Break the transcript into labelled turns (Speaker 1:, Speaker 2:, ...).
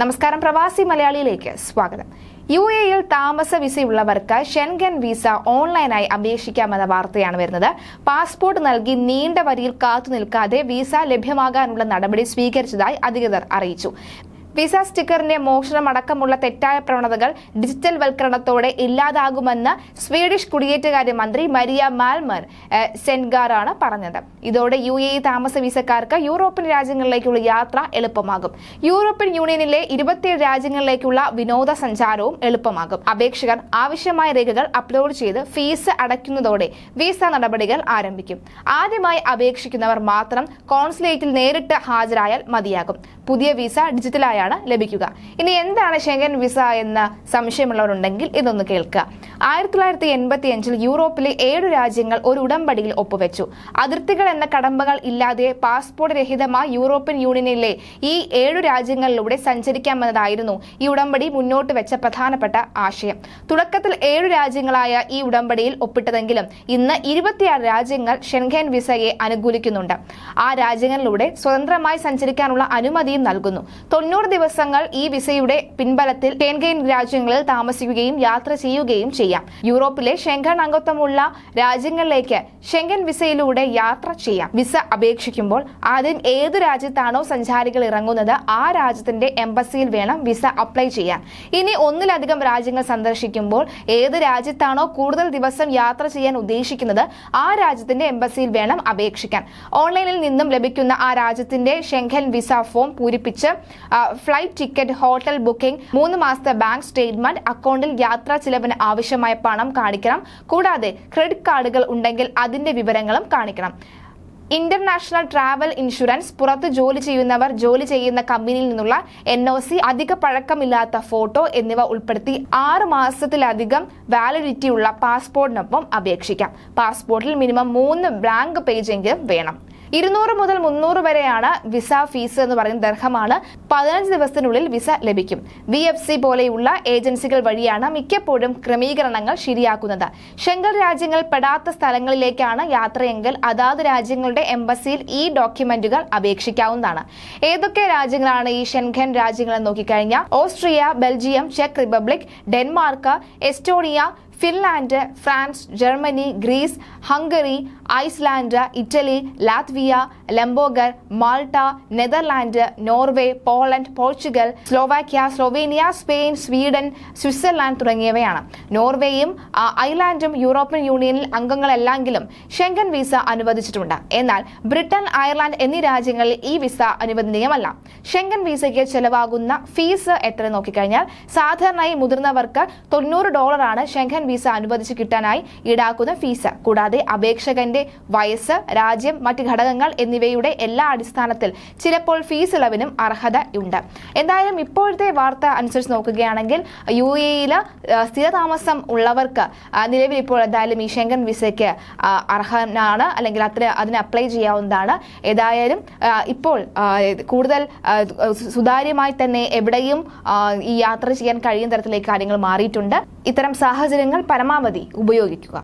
Speaker 1: നമസ്കാരം പ്രവാസി മലയാളിയിലേക്ക് സ്വാഗതം. യു എയിൽ താമസ വിസയുള്ളവർക്ക് ഷെൻഗൻ വിസ ഓൺലൈനായി അപേക്ഷിക്കാമെന്ന വാർത്തയാണ് വരുന്നത്. പാസ്പോർട്ട് നൽകി നീണ്ട വരിയിൽ കാത്തു നിൽക്കാതെ വിസ ലഭ്യമാകാനുള്ള നടപടി സ്വീകരിച്ചതായി അധികൃതർ അറിയിച്ചു. വിസ സ്റ്റിക്കറിന്റെ മോഷണം അടക്കമുള്ള തെറ്റായ പ്രവണതകൾ ഡിജിറ്റൽ വൽക്കരണത്തോടെ ഇല്ലാതാകുമെന്ന് സ്വീഡിഷ് കുടിയേറ്റകാര്യ മന്ത്രി മരിയ മാൽമർ സെൻഗാറാണ് പറഞ്ഞത്. ഇതോടെ യു എ താമസ വിസക്കാർക്ക് യൂറോപ്യൻ രാജ്യങ്ങളിലേക്കുള്ള യാത്ര എളുപ്പമാകും. യൂറോപ്യൻ യൂണിയനിലെ ഇരുപത്തിയേഴ് രാജ്യങ്ങളിലേക്കുള്ള വിനോദസഞ്ചാരവും എളുപ്പമാകും. അപേക്ഷകർ ആവശ്യമായ രേഖകൾ അപ്ലോഡ് ചെയ്ത് ഫീസ് അടയ്ക്കുന്നതോടെ വിസ നടപടികൾ ആരംഭിക്കും. ആദ്യമായി അപേക്ഷിക്കുന്നവർ മാത്രം കോൺസുലേറ്റിൽ നേരിട്ട് ഹാജരായാൽ മതിയാകും. പുതിയ വിസ ഡിജിറ്റലായാണ്. ലഭിക്കുക. ഇനി എന്താണ് ഷെങ്കൻ വിസ എന്ന സംശയമുള്ളവരുണ്ടെങ്കിൽ ഇതൊന്ന് കേൾക്കുക. ആയിരത്തി തൊള്ളായിരത്തി എൺപത്തി അഞ്ചിൽ യൂറോപ്പിലെ ഏഴു രാജ്യങ്ങൾ ഒരു ഉടമ്പടിയിൽ ഒപ്പുവെച്ചു. അതിർത്തികൾ എന്ന കടമ്പകൾ ഇല്ലാതെ പാസ്പോർട്ട് രഹിതമായി യൂറോപ്യൻ യൂണിയനിലെ ഈ ഏഴു രാജ്യങ്ങളിലൂടെ സഞ്ചരിക്കാമെന്നതായിരുന്നു ഈ ഉടമ്പടി മുന്നോട്ട് വെച്ച പ്രധാനപ്പെട്ട ആശയം. തുടക്കത്തിൽ ഏഴു രാജ്യങ്ങളായ ഈ ഉടമ്പടിയിൽ ഒപ്പിട്ടതെങ്കിലും ഇന്ന് ഇരുപത്തിയാറ് രാജ്യങ്ങൾ ഷെൻഖേൻ വിസയെ അനുകൂലിക്കുന്നുണ്ട്. ആ രാജ്യങ്ങളിലൂടെ സ്വതന്ത്രമായി സഞ്ചരിക്കാനുള്ള അനുമതിയും നൽകുന്നു. തൊണ്ണൂറ് ദിവസങ്ങൾ ഈ വിസയുടെ പിൻബലത്തിൽ ഷെൻഖേൻ രാജ്യങ്ങളിൽ താമസിക്കുകയും യാത്ര ചെയ്യുകയും ചെയ്യാം യൂറോപ്പിലെ ഷെങ്കൻ അംഗത്വമുള്ള രാജ്യങ്ങളിലേക്ക് ഷെങ്കൻ വിസയിലൂടെ യാത്ര ചെയ്യാം. വിസ അപേക്ഷിക്കുമ്പോൾ ആദ്യം ഏത് രാജ്യത്താണോ സഞ്ചാരികൾ ഇറങ്ങുന്നത് ആ രാജ്യത്തിന്റെ എംബസിയിൽ വേണം വിസ അപ്ലൈ ചെയ്യാൻ. ഇനി ഒന്നിലധികം രാജ്യങ്ങൾ സന്ദർശിക്കുമ്പോൾ ഏത് രാജ്യത്താണോ കൂടുതൽ ദിവസം യാത്ര ചെയ്യാൻ ഉദ്ദേശിക്കുന്നത് ആ രാജ്യത്തിന്റെ എംബസിയിൽ വേണം അപേക്ഷിക്കാൻ. ഓൺലൈനിൽ നിന്നും ലഭിക്കുന്ന ആ രാജ്യത്തിന്റെ ഷെങ്കൻ വിസ ഫോം പൂരിപ്പിച്ച് ഫ്ലൈറ്റ് ടിക്കറ്റ് ഹോട്ടൽ ബുക്കിംഗ് മൂന്ന് മാസത്തെ ബാങ്ക് സ്റ്റേറ്റ്മെന്റ് അക്കൗണ്ടിൽ യാത്രാ ചിലവിന് ആവശ്യമായ പണം കാണിക്കണം. കൂടാതെ ക്രെഡിറ്റ് കാർഡുകൾ ഉണ്ടെങ്കിൽ അതിന്റെ വിവരങ്ങളും കാണിക്കണം. ഇന്റർനാഷണൽ ട്രാവൽ ഇൻഷുറൻസ് പുറത്ത് ജോലി ചെയ്യുന്നവർ ജോലി ചെയ്യുന്ന കമ്പനിയിൽ നിന്നുള്ള എൻ ഒ സി അധിക പഴക്കമില്ലാത്ത ഫോട്ടോ എന്നിവ ഉൾപ്പെടുത്തി ആറ് മാസത്തിലധികം വാലിഡിറ്റിയുള്ള പാസ്പോർട്ടിനൊപ്പം അപേക്ഷിക്കാം. പാസ്പോർട്ടിൽ മിനിമം മൂന്ന് ബ്ലാങ്ക് പേജെങ്കിലും വേണം. ഇരുന്നൂറ് മുതൽ മുന്നൂറ് വരെയാണ് വിസ ഫീസ് എന്ന് പറയുന്ന ദർഹമാണ്. പതിനഞ്ച് ദിവസത്തിനുള്ളിൽ വിസ ലഭിക്കും. വി എഫ് സി പോലെയുള്ള ഏജൻസികൾ വഴിയാണ് മിക്കപ്പോഴും ക്രമീകരണങ്ങൾ ശരിയാക്കുന്നത്. ഷെങ്കൽ രാജ്യങ്ങൾ പെടാത്ത സ്ഥലങ്ങളിലേക്കാണ് യാത്രയെങ്കിൽ അതാത് രാജ്യങ്ങളുടെ എംബസിയിൽ ഈ ഡോക്യുമെന്റുകൾ അപേക്ഷിക്കാവുന്നതാണ്. ഏതൊക്കെ രാജ്യങ്ങളാണ് ഈ ഷെൻഖൻ രാജ്യങ്ങളെന്ന് നോക്കിക്കഴിഞ്ഞാൽ Austria Belgium check republic Denmark Estonia Finland France Germany Greece Hungary Iceland Italy Latvia ലംബോഗർ Malta Netherland Norway Poland Portugal Slovakia Slovenia Spain Sweden Switzerland തുടങ്ങിയവയാണ്. നോർവേയും ഐലാൻഡും യൂറോപ്യൻ യൂണിയനിൽ അംഗങ്ങളല്ലെങ്കിലും ഷെങ്കൻ വിസ അനുവദിച്ചിട്ടുണ്ട് എന്നാൽ ബ്രിട്ടൻ അയർലാൻഡ് എന്നീ രാജ്യങ്ങളിൽ ഈ വിസ അനുവദനീയമല്ല. ഷെങ്കൻ വിസയ്ക്ക് ചെലവാകുന്ന ഫീസ് എത്ര നോക്കിക്കഴിഞ്ഞാൽ സാധാരണയായി മുതിർന്നവർക്ക് തൊണ്ണൂറ് ഡോളറാണ് ഷെങ്കൻ വിസ അനുവദിച്ച് കിട്ടാനായി ഈടാക്കുന്ന ഫീസ് കൂടാതെ അപേക്ഷകന്റെ വയസ്സ് രാജ്യം മറ്റ് ഘടകങ്ങൾ എന്നിവയുടെ എല്ലാ അടിസ്ഥാനത്തിൽ ചിലപ്പോൾ ഫീസ് ഇളവിനും അർഹതയുണ്ട്. എന്തായാലും ഇപ്പോഴത്തെ വാർത്ത അനുസരിച്ച് നോക്കുകയാണെങ്കിൽ യു എയിൽ സ്ഥിരതാമസം ഉള്ളവർക്ക് നിലവിൽ ഇപ്പോൾ എന്തായാലും ഈ ഷെങ്കൻ വിസയ്ക്ക് അർഹനാണ് അല്ലെങ്കിൽ അത്ര അതിന് അപ്ലൈ ചെയ്യാവുന്നതാണ്. ഏതായാലും ഇപ്പോൾ കൂടുതൽ സുതാര്യമായി തന്നെ എവിടെയും ഈ യാത്ര ചെയ്യാൻ കഴിയുന്ന തരത്തിലേക്ക് കാര്യങ്ങൾ മാറിയിട്ടുണ്ട്. ഇത്തരം സാഹചര്യങ്ങൾ പരമാവധി ഉപയോഗിക്കുക.